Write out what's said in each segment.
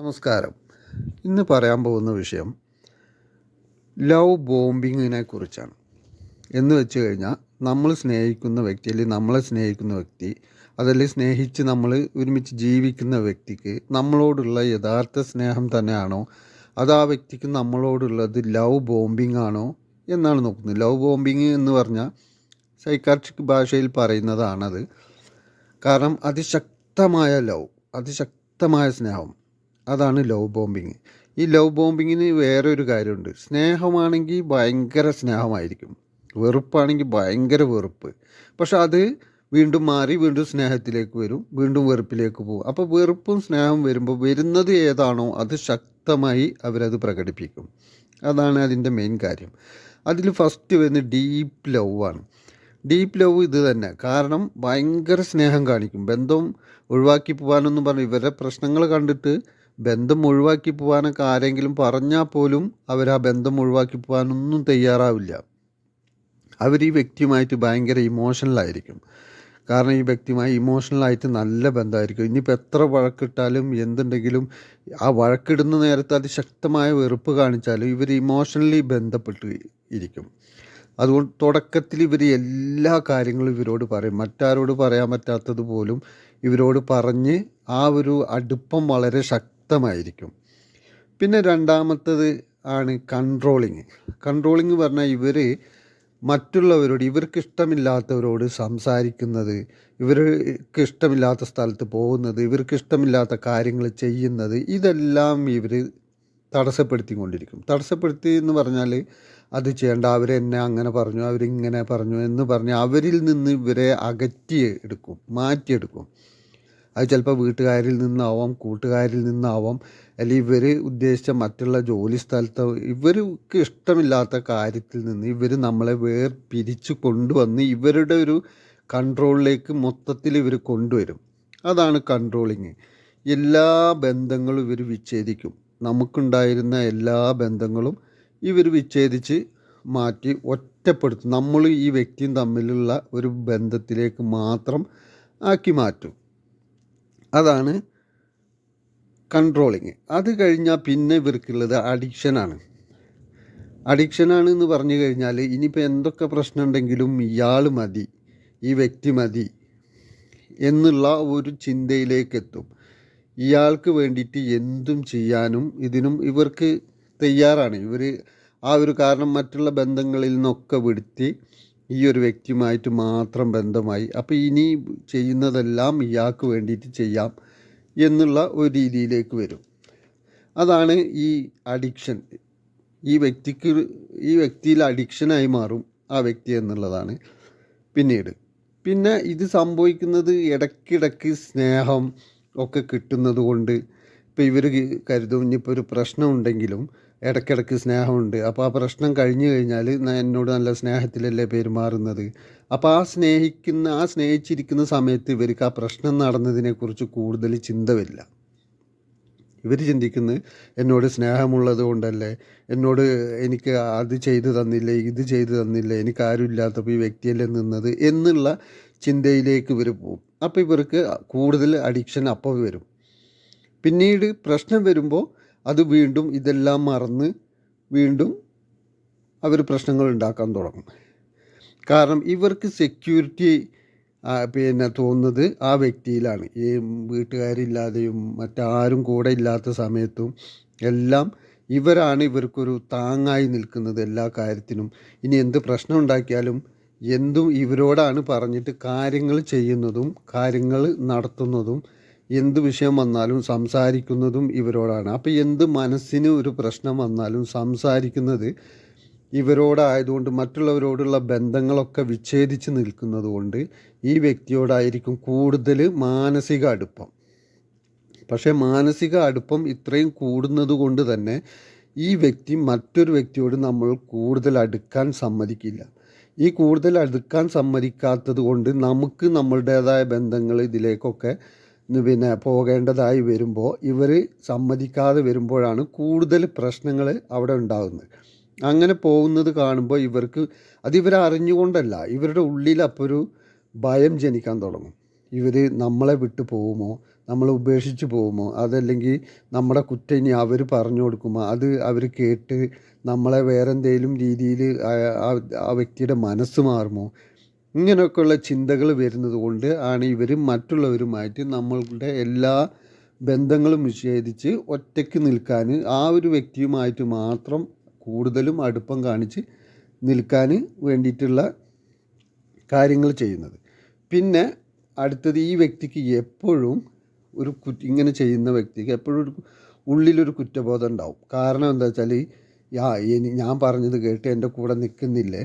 നമസ്കാരം. ഇന്ന് പറയാൻ പോകുന്ന വിഷയം ലവ് ബോംബിങ്ങിനെ കുറിച്ചാണ്. എന്ന് വെച്ച് കഴിഞ്ഞാൽ നമ്മൾ സ്നേഹിക്കുന്ന വ്യക്തി അല്ലെങ്കിൽ നമ്മളെ സ്നേഹിക്കുന്ന വ്യക്തി അതല്ലെങ്കിൽ സ്നേഹിച്ച് നമ്മൾ ഒരുമിച്ച് ജീവിക്കുന്ന വ്യക്തിക്ക് നമ്മളോടുള്ള യഥാർത്ഥ സ്നേഹം തന്നെയാണോ? അത് ആ വ്യക്തിക്ക് നമ്മളോടുള്ളത് ലവ് ബോംബിംഗ് ആണോ എന്നാണ് നോക്കുന്നത്. ലവ് ബോംബിങ് എന്ന് പറഞ്ഞാൽ സൈക്കാട്രിക് ഭാഷയിൽ പറയുന്നതാണത്. കാരണം അതിശക്തമായ ലവ് അതിശക്തമായ സ്നേഹം അതാണ് ലവ് ബോംബിങ് ഈ ലവ് ബോംബിങ്ങിന് വേറൊരു കാര്യമുണ്ട്. സ്നേഹമാണെങ്കിൽ ഭയങ്കര സ്നേഹമായിരിക്കും. വെറുപ്പാണെങ്കിൽ ഭയങ്കര വെറുപ്പ്. പക്ഷെ അത് വീണ്ടും മാറി വീണ്ടും സ്നേഹത്തിലേക്ക് വരും വീണ്ടും വെറുപ്പിലേക്ക് പോകും. അപ്പോൾ വെറുപ്പും സ്നേഹവും വരുമ്പോൾ വരുന്നത് ഏതാണോ അത് ശക്തമായി അവരത് പ്രകടിപ്പിക്കും. അതാണ് അതിന്റെ മെയിൻ കാര്യം. അതിൽ ഫസ്റ്റ് വരുന്നത് ഡീപ്പ് ലവ് ആണ്. ഡീപ്പ് ലവ് ഇത് തന്നെ. കാരണം ഭയങ്കര സ്നേഹം കാണിക്കും. ബന്ധം ഒഴിവാക്കി പോകാനൊന്നും പറഞ്ഞു ഇവരുടെ പ്രശ്നങ്ങൾ കണ്ടിട്ട് ബന്ധം ഒഴിവാക്കി പോകാനൊക്കെ ആരെങ്കിലും പറഞ്ഞാൽ പോലും അവർ ആ ബന്ധം ഒഴിവാക്കി പോകാനൊന്നും തയ്യാറാവില്ല. അവർ ഈ വ്യക്തിയുമായിട്ട് ഭയങ്കര ഇമോഷണലായിരിക്കും കാരണം ഈ വ്യക്തിയുമായി ഇമോഷണലായിട്ട് നല്ല ബന്ധമായിരിക്കും. ഇനിയിപ്പോൾ എത്ര വഴക്കിട്ടാലും എന്തുണ്ടെങ്കിലും ആ വഴക്കിടുന്ന നേരത്ത് അതിശക്തമായ വെറുപ്പ് കാണിച്ചാലും ഇവർ ഇമോഷണലി ബന്ധപ്പെട്ട് ഇരിക്കും. അതുകൊണ്ട് തുടക്കത്തിൽ ഇവർ എല്ലാ കാര്യങ്ങളും ഇവരോട് പറയും. മറ്റാരോട് പറയാൻ പറ്റാത്തത് പോലും ഇവരോട് പറഞ്ഞ് ആ ഒരു അടുപ്പം വളരെ ശക്തമായിരിക്കും. പിന്നെ രണ്ടാമത്തത് ആണ് കൺട്രോളിങ് കൺട്രോളിങ് പറഞ്ഞാൽ ഇവർ മറ്റുള്ളവരോട് ഇവർക്ക് ഇഷ്ടമില്ലാത്തവരോട് സംസാരിക്കുന്നത് ഇവർക്ക് ഇഷ്ടമില്ലാത്ത സ്ഥലത്ത് പോകുന്നത് ഇവർക്ക് ഇഷ്ടമില്ലാത്ത കാര്യങ്ങൾ ചെയ്യുന്നത് ഇതെല്ലാം ഇവർ തടസ്സപ്പെടുത്തിക്കൊണ്ടിരിക്കും. തടസ്സപ്പെടുത്തി എന്ന് പറഞ്ഞാൽ അത് ചെയ്യേണ്ട അവരെന്നെ അങ്ങനെ പറഞ്ഞു അവരിങ്ങനെ പറഞ്ഞു എന്ന് പറഞ്ഞ് അവരിൽ നിന്ന് ഇവരെ അകറ്റി എടുക്കും മാറ്റിയെടുക്കും. അത് ചിലപ്പോൾ വീട്ടുകാരിൽ നിന്നാവാം കൂട്ടുകാരിൽ നിന്നാവാം. അല്ലെങ്കിൽ ഇവർ ഉദ്ദേശിച്ച മറ്റുള്ള ജോലി സ്ഥലത്ത് ഇവർക്ക് ഇഷ്ടമില്ലാത്ത കാര്യത്തിൽ നിന്ന് ഇവർ നമ്മളെ വേർ പിരിച്ച് കൊണ്ടുവന്ന് ഇവരുടെ ഒരു കൺട്രോളിലേക്ക് മൊത്തത്തിൽ ഇവർ കൊണ്ടുവരും. അതാണ് കൺട്രോളിങ്. എല്ലാ ബന്ധങ്ങളും ഇവർ വിച്ഛേദിക്കും. നമുക്കുണ്ടായിരുന്ന എല്ലാ ബന്ധങ്ങളും ഇവർ വിച്ഛേദിച്ച് മാറ്റി ഒറ്റപ്പെടുത്തും. നമ്മൾ ഈ വ്യക്തിയും തമ്മിലുള്ള ഒരു ബന്ധത്തിലേക്ക് മാത്രം ആക്കി മാറ്റും. അതാണ് കൺട്രോളിങ് അത് കഴിഞ്ഞാൽ പിന്നെ ഇവർക്കുള്ളത് അഡിക്ഷനാണ് അഡിക്ഷനാണ് എന്ന് പറഞ്ഞു കഴിഞ്ഞാൽ ഇനിയിപ്പോൾ എന്തൊക്കെ പ്രശ്നം ഉണ്ടെങ്കിലും ഇയാൾ മതി ഈ വ്യക്തി മതി എന്നുള്ള ഒരു ചിന്തയിലേക്ക് എത്തും ഇയാൾക്ക് വേണ്ടിയിട്ട് എന്തും ചെയ്യാനും ഇതിനും ഇവർക്ക് തയ്യാറാണ്. ഇവർ ആ ഒരു കാരണം മറ്റുള്ള ബന്ധങ്ങളിൽ നിന്നൊക്കെ വിടുത്തി ഈ ഒരു വ്യക്തിയുമായിട്ട് മാത്രം ബന്ധമായി. അപ്പോൾ ഇനി ചെയ്യുന്നതെല്ലാം ഇയാൾക്ക് വേണ്ടിയിട്ട് ചെയ്യാം എന്നുള്ള ഒരു രീതിയിലേക്ക് വരും. അതാണ് ഈ അഡിക്ഷൻ ഈ വ്യക്തിക്ക് ഈ വ്യക്തിയിൽ അഡിക്ഷനായി മാറും ആ വ്യക്തി എന്നുള്ളതാണ് പിന്നീട്. പിന്നെ ഇത് സംഭവിക്കുന്നത് ഇടയ്ക്കിടയ്ക്ക് സ്നേഹം ഒക്കെ കിട്ടുന്നത് കൊണ്ട് ഇപ്പോൾ ഇവർ കരുതും ഇനിയിപ്പോൾ ഒരു പ്രശ്നമുണ്ടെങ്കിലും ഇടയ്ക്കിടയ്ക്ക് സ്നേഹമുണ്ട്. അപ്പോൾ ആ പ്രശ്നം കഴിഞ്ഞു കഴിഞ്ഞാൽ എന്നോട് നല്ല സ്നേഹത്തിലല്ലേ പെരുമാറുന്നത്? അപ്പോൾ ആ സ്നേഹിക്കുന്ന ആ സ്നേഹിച്ചിരിക്കുന്ന സമയത്ത് ഇവർക്ക് ആ പ്രശ്നം നടന്നതിനെക്കുറിച്ച് കൂടുതൽ ചിന്ത വരില്ല ഇവർ ചിന്തിക്കുന്നത് എന്നോട് സ്നേഹമുള്ളത് കൊണ്ടല്ലേ? എന്നോട് എനിക്ക് അത് ചെയ്തു തന്നില്ലേ? ഇത് ചെയ്തു തന്നില്ല? എനിക്ക് ആരും ഇല്ലാത്തപ്പോൾ ഈ വ്യക്തിയല്ലേ നിന്നത്? എന്നുള്ള ചിന്തയിലേക്ക് ഇവർ പോകും അപ്പോൾ ഇവർക്ക് കൂടുതൽ അഡിക്ഷൻ അപ്പോൾ വരും. പിന്നീട് പ്രശ്നം വരുമ്പോൾ അത് വീണ്ടും ഇതെല്ലാം മറന്ന് വീണ്ടും അവർ പ്രശ്നങ്ങൾ ഉണ്ടാക്കാൻ തുടങ്ങും. കാരണം ഇവർക്ക് സെക്യൂരിറ്റി പിന്നെ തോന്നുന്നത് ആ വ്യക്തിയിലാണ്. ഈ വീട്ടുകാരില്ലാതെയും മറ്റാരും കൂടെ ഇല്ലാത്ത സമയത്തും എല്ലാം ഇവരാണ് ഇവർക്കൊരു താങ്ങായി നിൽക്കുന്നത് എല്ലാ കാര്യത്തിനും. ഇനി എന്ത് പ്രശ്നം ഉണ്ടാക്കിയാലും എന്തും ഇവരോടാണ് പറഞ്ഞിട്ട് കാര്യങ്ങൾ ചെയ്യുന്നതും കാര്യങ്ങൾ നടത്തുന്നതും എന്ത് വിഷയം വന്നാലും സംസാരിക്കുന്നതും ഇവരോടാണ്. അപ്പോൾ എന്ത് മനസ്സിന് ഒരു പ്രശ്നം വന്നാലും സംസാരിക്കുന്നത് ഇവരോടായതുകൊണ്ട് മറ്റുള്ളവരോടുള്ള ബന്ധങ്ങളൊക്കെ വിച്ഛേദിച്ച് നിൽക്കുന്നത് കൊണ്ട് ഈ വ്യക്തിയോടായിരിക്കും കൂടുതൽ മാനസിക അടുപ്പം. പക്ഷേ മാനസിക അടുപ്പം ഇത്രയും കൂടുന്നത് കൊണ്ട് തന്നെ ഈ വ്യക്തി മറ്റൊരു വ്യക്തിയോട് നമ്മൾ കൂടുതൽ അടുക്കാൻ സമ്മതിക്കില്ല. ഈ കൂടുതൽ അടുക്കാൻ സമ്മതിക്കാത്തത് കൊണ്ട് നമുക്ക് നമ്മളുടേതായ ബന്ധങ്ങൾ ഇതിലേക്കൊക്കെ പിന്നെ പോകേണ്ടതായി വരുമ്പോൾ ഇവർ സമ്മതിക്കാതെ വരുമ്പോഴാണ് കൂടുതൽ പ്രശ്നങ്ങൾ അവിടെ ഉണ്ടാകുന്നത് അങ്ങനെ പോകുന്നത് കാണുമ്പോൾ ഇവർക്ക് അതിവർ അറിഞ്ഞുകൊണ്ടല്ല. ഇവരുടെ ഉള്ളിൽ അപ്പോൾ ഒരു ഭയം ജനിക്കാൻ തുടങ്ങും. ഇവർ നമ്മളെ വിട്ടു പോകുമോ? നമ്മളെ ഉപേക്ഷിച്ച് പോകുമോ? അതല്ലെങ്കിൽ നമ്മുടെ കുറ്റം ഇനി അവർ പറഞ്ഞു കൊടുക്കുമോ? അത് അവർ കേട്ട് നമ്മളെ വേറെ എന്തെങ്കിലും രീതിയിൽ ആ വ്യക്തിയുടെ മനസ്സ് മാറുമോ? ഇങ്ങനെയൊക്കെയുള്ള ചിന്തകൾ വരുന്നത് കൊണ്ട് ആണ് ഇവർ മറ്റുള്ളവരുമായിട്ട് നമ്മളുടെ എല്ലാ ബന്ധങ്ങളും വിച്ഛേദിച്ച് ഒറ്റയ്ക്ക് നിൽക്കാൻ ആ ഒരു വ്യക്തിയുമായിട്ട് മാത്രം കൂടുതലും അടുപ്പം കാണിച്ച് നിൽക്കാൻ വേണ്ടിയിട്ടുള്ള കാര്യങ്ങൾ ചെയ്യുന്നത്. പിന്നെ അടുത്തത് ഈ വ്യക്തിക്ക് എപ്പോഴും ഒരു കു ഇങ്ങനെ ചെയ്യുന്ന വ്യക്തിക്ക് എപ്പോഴും ഒരു ഉള്ളിലൊരു കുറ്റബോധം ഉണ്ടാവും. കാരണം എന്താ വെച്ചാൽ ഞാൻ പറഞ്ഞത് കേട്ട് എന്റെ കൂടെ നിൽക്കുന്നില്ലേ?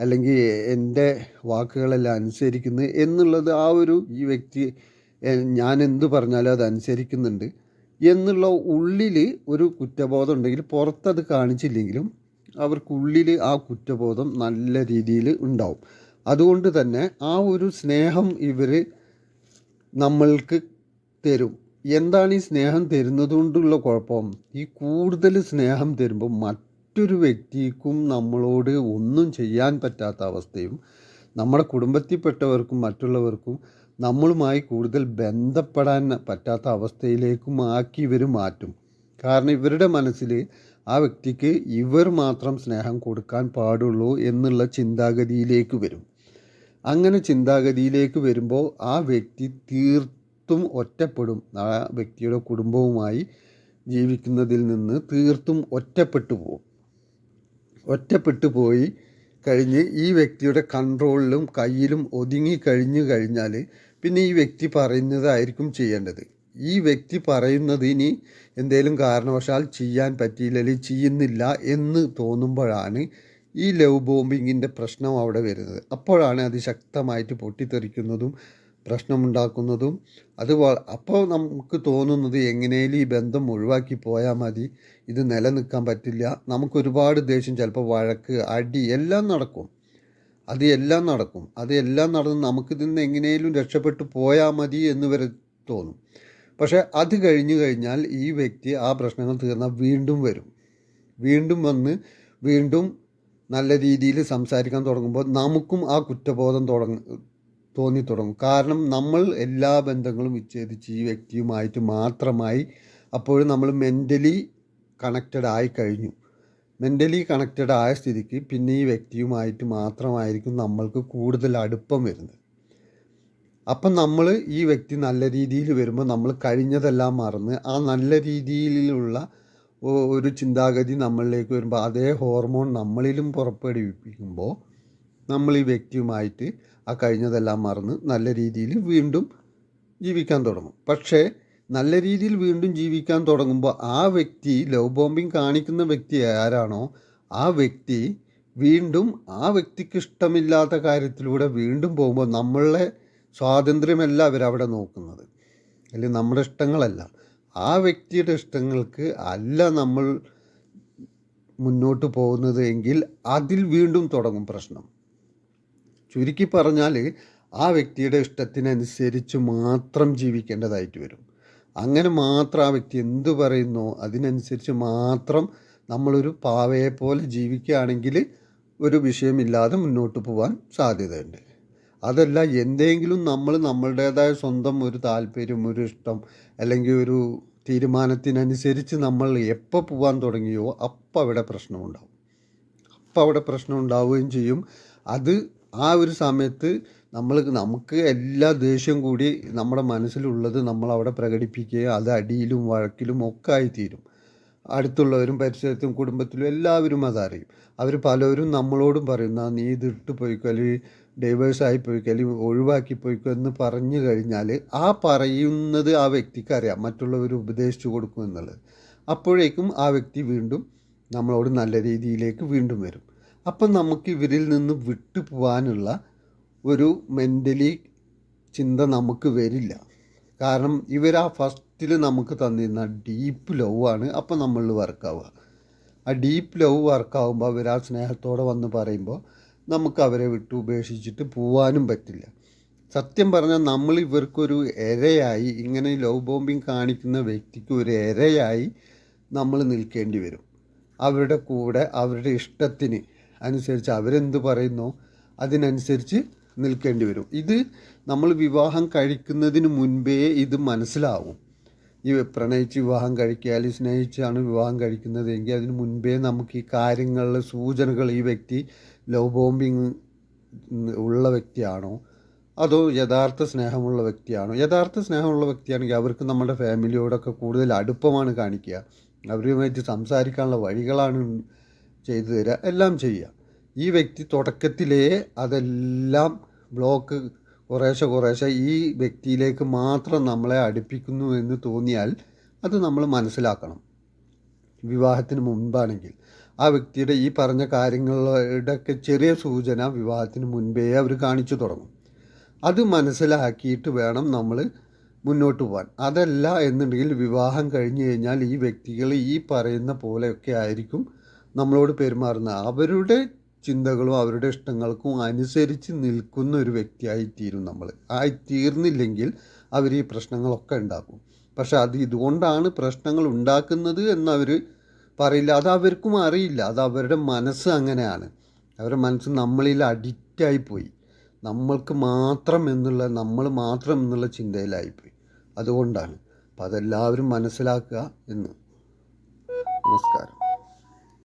അല്ലെങ്കിൽ എന്റെ വാക്കുകളെല്ലാം അനുസരിക്കുന്നു എന്നുള്ളത് ആ ഒരു ഈ വ്യക്തി ഞാൻ എന്ത് പറഞ്ഞാലും അത് അനുസരിക്കുന്നുണ്ട് എന്നുള്ള ഉള്ളിൽ ഒരു കുറ്റബോധം ഉണ്ടെങ്കിൽ പുറത്തത് കാണിച്ചില്ലെങ്കിലും അവർക്കുള്ളിൽ ആ കുറ്റബോധം നല്ല രീതിയിൽ ഉണ്ടാവും. അതുകൊണ്ട് തന്നെ ആ ഒരു സ്നേഹം ഇവർ നമ്മൾക്ക് തരും. എന്താണ് ഈ സ്നേഹം തരുന്നത് കൊണ്ടുള്ള കുഴപ്പം? ഈ കൂടുതൽ സ്നേഹം തരുമ്പോൾ മറ്റൊരു വ്യക്തിക്കും നമ്മളോട് ഒന്നും ചെയ്യാൻ പറ്റാത്ത അവസ്ഥയും നമ്മുടെ കുടുംബത്തിൽപ്പെട്ടവർക്കും മറ്റുള്ളവർക്കും നമ്മളുമായി കൂടുതൽ ബന്ധപ്പെടാൻ പറ്റാത്ത അവസ്ഥയിലേക്കും ആക്കി ഇവർ മാറ്റും. കാരണം ഇവരുടെ മനസ്സിൽ ആ വ്യക്തിക്ക് ഇവർ മാത്രം സ്നേഹം കൊടുക്കാൻ പാടുള്ളൂ എന്നുള്ള ചിന്താഗതിയിലേക്ക് വരും. അങ്ങനെ ചിന്താഗതിയിലേക്ക് വരുമ്പോൾ ആ വ്യക്തി തീർത്തും ഒറ്റപ്പെടും. ആ വ്യക്തിയുടെ കുടുംബവുമായി ജീവിക്കുന്നതിൽ നിന്ന് തീർത്തും ഒറ്റപ്പെട്ടു പോകും ഒറ്റപ്പെട്ടു പോയി കഴിഞ്ഞ് ഈ വ്യക്തിയുടെ കൺട്രോളിലും കയ്യിലും ഒതുങ്ങി കഴിഞ്ഞു കഴിഞ്ഞാൽ പിന്നെ ഈ വ്യക്തി പറയുന്നതായിരിക്കും ചെയ്യേണ്ടത്. ഈ വ്യക്തി പറയുന്നതിന് എന്തെങ്കിലും കാരണവശാൽ ചെയ്യാൻ പറ്റിയില്ല അല്ലെങ്കിൽ ചെയ്യുന്നില്ല എന്ന് തോന്നുമ്പോഴാണ് ഈ ലവ് ബോംബിങ്ങിന്റെ പ്രശ്നം അവിടെ വരുന്നത്. അപ്പോഴാണ് അത് ശക്തമായിട്ട് പൊട്ടിത്തെറിക്കുന്നതും പ്രശ്നമുണ്ടാക്കുന്നതും അത് അപ്പോൾ നമുക്ക് തോന്നുന്നത് എങ്ങനെയും ഈ ബന്ധം ഒഴിവാക്കി പോയാൽ മതി. ഇത് നിലനിൽക്കാൻ പറ്റില്ല. നമുക്ക് ഒരുപാട് ദേഷ്യം ചിലപ്പോൾ വഴക്ക് അടി എല്ലാം നടക്കും. അത് എല്ലാം നടക്കും. അത് എല്ലാം നടന്ന് നമുക്കിതിൽ നിന്ന് എങ്ങനെയും രക്ഷപ്പെട്ടു പോയാൽ മതി എന്ന് വരെ തോന്നും. പക്ഷേ അത് കഴിഞ്ഞു കഴിഞ്ഞാൽ ഈ വ്യക്തി ആ പ്രശ്നങ്ങൾ തീർന്നാൽ വീണ്ടും വരും. വീണ്ടും വന്ന് വീണ്ടും നല്ല രീതിയിൽ സംസാരിക്കാൻ തുടങ്ങുമ്പോൾ നമുക്കും ആ കുറ്റബോധം തുടങ്ങ തോന്നി തുടങ്ങും കാരണം നമ്മൾ എല്ലാ ബന്ധങ്ങളും വിച്ഛേദിച്ച് ഈ വ്യക്തിയുമായിട്ട് മാത്രമായി അപ്പോഴും നമ്മൾ മെന്റലി കണക്റ്റഡ് ആയി കഴിഞ്ഞു. മെന്റലി കണക്റ്റഡ് ആയ സ്ഥിതിക്ക് പിന്നെ ഈ വ്യക്തിയുമായിട്ട് മാത്രമായിരിക്കും നമ്മൾക്ക് കൂടുതൽ അടുപ്പം വരുന്നത്. അപ്പം നമ്മൾ ഈ വ്യക്തി നല്ല രീതിയിൽ വരുമ്പോൾ നമ്മൾ കഴിഞ്ഞതെല്ലാം മറന്ന് ആ നല്ല രീതിയിലുള്ള ഒരു ചിന്താഗതി നമ്മളിലേക്ക് വരുമ്പോൾ അതേ ഹോർമോൺ നമ്മളിലും പുറപ്പെടുവിപ്പിക്കുമ്പോൾ നമ്മൾ ഈ വ്യക്തിയുമായിട്ട് ആ കഴിഞ്ഞതെല്ലാം മറന്ന് നല്ല രീതിയിൽ വീണ്ടും ജീവിക്കാൻ തുടങ്ങും. പക്ഷേ നല്ല രീതിയിൽ വീണ്ടും ജീവിക്കാൻ തുടങ്ങുമ്പോൾ ആ വ്യക്തി ലവ് ബോംബിങ് കാണിക്കുന്ന വ്യക്തി ആരാണോ ആ വ്യക്തി വീണ്ടും ആ വ്യക്തിക്ക് ഇഷ്ടമില്ലാത്ത കാര്യത്തിലൂടെ വീണ്ടും പോകുമ്പോൾ നമ്മളെ സ്വാതന്ത്ര്യമല്ല അവരവിടെ നോക്കുന്നത്. അല്ലെങ്കിൽ നമ്മുടെ ഇഷ്ടങ്ങളല്ല. ആ വ്യക്തിയുടെ ഇഷ്ടങ്ങൾക്ക് അല്ല നമ്മൾ മുന്നോട്ട് പോകുന്നത് എങ്കിൽ അതിൽ വീണ്ടും തുടങ്ങും പ്രശ്നം. ചുരുക്കി പറഞ്ഞാൽ ആ വ്യക്തിയുടെ ഇഷ്ടത്തിനനുസരിച്ച് മാത്രം ജീവിക്കേണ്ടതായിട്ട് വരും. അങ്ങനെ മാത്രം ആ വ്യക്തി എന്തു പറയുന്നു അതിനനുസരിച്ച് മാത്രം നമ്മളൊരു പാവയെ പോലെ ജീവിക്കുകയാണെങ്കിൽ ഒരു വിഷയമില്ലാതെ മുന്നോട്ട് പോകാൻ സാധ്യതയുണ്ട്. അതല്ല എന്തെങ്കിലും നമ്മൾ നമ്മളുടേതായ സ്വന്തം ഒരു താല്പര്യം ഒരു ഇഷ്ടം അല്ലെങ്കിൽ ഒരു തീരുമാനത്തിനനുസരിച്ച് നമ്മൾ എപ്പോൾ പോകാൻ തുടങ്ങിയോ അപ്പോൾ അവിടെ പ്രശ്നമുണ്ടാവും. അപ്പോൾ അവിടെ പ്രശ്നം ഉണ്ടാവുകയും ചെയ്യും. അത് ആ ഒരു സമയത്ത് നമ്മൾ നമുക്ക് എല്ലാ ദേഷ്യം കൂടി നമ്മുടെ മനസ്സിലുള്ളത് നമ്മൾ അവിടെ പ്രകടിപ്പിക്കുക അത് അടിയിലും വഴക്കിലും ഒക്കെ ആയിത്തീരും. അടുത്തുള്ളവരും പരിസരത്തും കുടുംബത്തിലും എല്ലാവരും അതറിയും അവർ പലവരും നമ്മളോടും പറയുന്ന നീ ഇത് ഇട്ട് പോയിക്കോ അല്ലെങ്കിൽ ഡൈവേഴ്സ് ആയി പോയിക്കോ അല്ലെങ്കിൽ ഒഴിവാക്കി പോയിക്കോ എന്ന് പറഞ്ഞു കഴിഞ്ഞാൽ ആ പറയുന്നത് ആ വ്യക്തിക്ക് അറിയാം മറ്റുള്ളവർ ഉപദേശിച്ചു കൊടുക്കും എന്നുള്ളത്. അപ്പോഴേക്കും ആ വ്യക്തി വീണ്ടും നമ്മളോട് നല്ല രീതിയിലേക്ക് വീണ്ടും വരും. അപ്പം നമുക്ക് ഇവരിൽ നിന്ന് വിട്ടു പോകാനുള്ള ഒരു മെന്റലി ചിന്ത നമുക്ക് വരില്ല. കാരണം ഇവർ ആ ഫസ്റ്റിൽ നമുക്ക് തന്നിരുന്ന ഡീപ്പ് ലവ് ആണ്. അപ്പം നമ്മളിൽ വർക്കാവുക ആ ഡീപ്പ് ലവ് വർക്കാവുമ്പോൾ അവർ ആ സ്നേഹത്തോടെ വന്ന് പറയുമ്പോൾ നമുക്ക് അവരെ വിട്ട് ഉപേക്ഷിച്ചിട്ട് പോവാനും പറ്റില്ല. സത്യം പറഞ്ഞാൽ നമ്മൾ ഇവർക്കൊരു ഇരയായി ഇങ്ങനെ ലവ് ബോംബിങ് കാണിക്കുന്ന വ്യക്തിക്ക് ഒരു ഇരയായി നമ്മൾ നിൽക്കേണ്ടി വരും. അവരുടെ കൂടെ അവരുടെ ഇഷ്ടത്തിന് അനുസരിച്ച് അവരെന്ത് പറയുന്നു അതിനനുസരിച്ച് നിൽക്കേണ്ടി വരും. ഇത് നമ്മൾ വിവാഹം കഴിക്കുന്നതിന് മുൻപേ ഇത് മനസ്സിലാവും. ഈ പ്രണയിച്ച് വിവാഹം കഴിക്കുക അല്ലെങ്കിൽ സ്നേഹിച്ചാണ് വിവാഹം കഴിക്കുന്നത് എങ്കിൽ അതിന് മുൻപേ നമുക്ക് ഈ കാര്യങ്ങളിലെ സൂചനകൾ ഈ വ്യക്തി ലവ് ബോംബിങ് ഉള്ള വ്യക്തിയാണോ? അതോ യഥാർത്ഥ സ്നേഹമുള്ള വ്യക്തിയാണോ? യഥാർത്ഥ സ്നേഹമുള്ള വ്യക്തിയാണെങ്കിൽ അവർക്ക് നമ്മുടെ ഫാമിലിയോടൊക്കെ കൂടുതൽ അടുപ്പമാണ് കാണിക്കുക. അവരുമായിട്ട് സംസാരിക്കാനുള്ള വഴികളാണ് ചെയ്തു തരിക എല്ലാം ചെയ്യുക ഈ വ്യക്തി തുടക്കത്തിലേ അതെല്ലാം ബ്ലോക്ക് കുറേശ്ശെ കുറേശ്ശെ ഈ വ്യക്തിയിലേക്ക് മാത്രം നമ്മളെ അടുപ്പിക്കുന്നു എന്ന് തോന്നിയാൽ അത് നമ്മൾ മനസ്സിലാക്കണം. വിവാഹത്തിന് മുൻപാണെങ്കിൽ ആ വ്യക്തിയുടെ ഈ പറഞ്ഞ കാര്യങ്ങളുടെയൊക്കെ ചെറിയ സൂചന വിവാഹത്തിന് മുൻപേ അവർ കാണിച്ചു തുടങ്ങും. അത് മനസ്സിലാക്കിയിട്ട് വേണം നമ്മൾ മുന്നോട്ട് പോകാൻ. അതല്ല എന്നുണ്ടെങ്കിൽ വിവാഹം കഴിഞ്ഞ് കഴിഞ്ഞാൽ ഈ വ്യക്തികൾ ഈ പറയുന്ന പോലെയൊക്കെ ആയിരിക്കും. നമ്മളോട് പെരുമാറുന്നത്. അവരുടെ ചിന്തകളും അവരുടെ ഇഷ്ടങ്ങൾക്കും അനുസരിച്ച് നിൽക്കുന്ന ഒരു വ്യക്തിയായി തീരും നമ്മൾ. ആയി തീർന്നില്ലെങ്കിൽ അവർ ഈ പ്രശ്നങ്ങളൊക്കെ ഉണ്ടാക്കും. പക്ഷെ അത് ഇതുകൊണ്ടാണ് പ്രശ്നങ്ങൾ ഉണ്ടാക്കുന്നത് എന്നവർ പറയില്ല. അത് അവർക്കും അറിയില്ല. അത് അവരുടെ മനസ്സ് അങ്ങനെയാണ്. അവരുടെ മനസ്സ് നമ്മളിൽ അഡിക്റ്റായി പോയി നമ്മൾക്ക് മാത്രം എന്നുള്ള നമ്മൾ മാത്രം എന്നുള്ള ചിന്തയിലായിപ്പോയി. അതുകൊണ്ടാണ്. അപ്പം അതെല്ലാവരും മനസ്സിലാക്കുക എന്ന്. നമസ്കാരം.